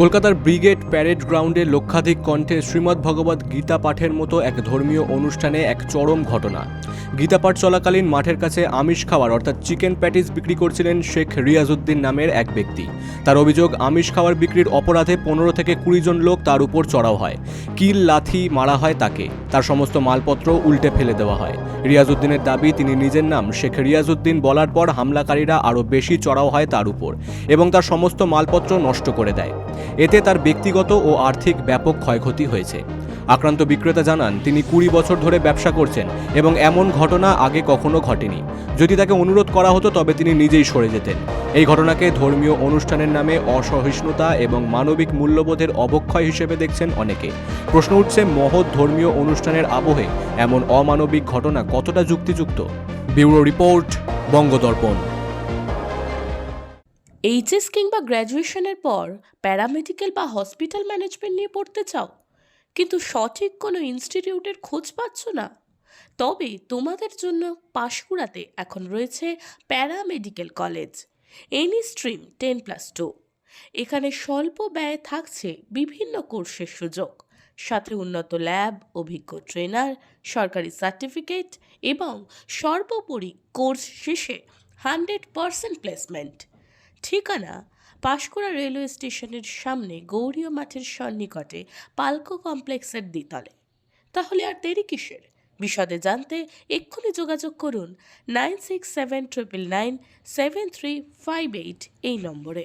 কলকাতার brigade parade গ্রাউন্ডে লক্ষাধিক কণ্ঠে শ্রীমদ্ ভগবত গীতা পাঠের মতো এক ধর্মীয় অনুষ্ঠানে এক চরম ঘটনা। গীতা পাঠ চলাকালীন মাঠের কাছে আমিষ খাওয়ার অর্থাৎ চিকেন প্যাটিস বিক্রি করছিলেন শেখ রিয়াজউদ্দিন নামের এক ব্যক্তি। তার অভিযোগ, আমিষ খাওয়ার বিক্রির অপরাধে পনেরো থেকে কুড়ি জন লোক তার উপর চড়াও হয়। কিল, লাথি মারা হয় তাকে। তার সমস্ত মালপত্র উল্টে ফেলে দেওয়া হয়। রিয়াজউদ্দিনের দাবি, তিনি নিজের নাম শেখ রিয়াজউদ্দিন বলার পর হামলাকারীরা আরও বেশি চড়াও হয় তার উপর এবং তার সমস্ত মালপত্র নষ্ট করে দেয়। এতে তার ব্যক্তিগত ও আর্থিক ব্যাপক ক্ষয়ক্ষতি হয়েছে। আক্রান্ত বিক্রেতা জানান, তিনি কুড়ি বছর ধরে ব্যবসা করছেন এবং এমন ঘটনা আগে কখনো ঘটেনি। যদি তাকে অনুরোধ করা হতো, তবে তিনি নিজেই সরে যেতেন। এই ঘটনাকে ধর্মীয় অনুষ্ঠানের নামে অসহিষ্ণুতা এবং মানবিক মূল্যবোধের অবক্ষয় হিসেবে দেখছেন অনেকে। প্রশ্ন উঠছে, মহৎ ধর্মীয় অনুষ্ঠানের আবহে এমন অমানবিক ঘটনা কতটা যুক্তিযুক্ত? Bureau report, বঙ্গদর্পণ। এইচএস কিংবা গ্র্যাজুয়েশনের পর প্যারামেডিক্যাল বা হসপিটাল ম্যানেজমেন্ট নিয়ে পড়তে চাও? কিন্তু সঠিক কোনো ইনস্টিটিউটের খোঁজ পাচ্ছ না? তবে তোমাদের জন্য পাশকুড়াতে এখন রয়েছে para medical college any stream ten plus two. এখানে স্বল্প ব্যয়ে থাকছে বিভিন্ন কোর্সের সুযোগ, সাথে উন্নত ল্যাব, অভিজ্ঞ ট্রেনার, সরকারি সার্টিফিকেট এবং সর্বোপরি কোর্স শেষে হান্ড্রেড পারসেন্ট প্লেসমেন্ট। ঠিকানা, পাশকুড়া রেলওয়ে স্টেশনের সামনে গৌরীয় মাঠের সন্নিকটে পালকো কমপ্লেক্সের দ্বিতলে। তাহলে আর দেরি কিসের? বিশদে জানতে এক্ষুনি যোগাযোগ করুন nine six seven triple nine seven three five eight এই নম্বরে।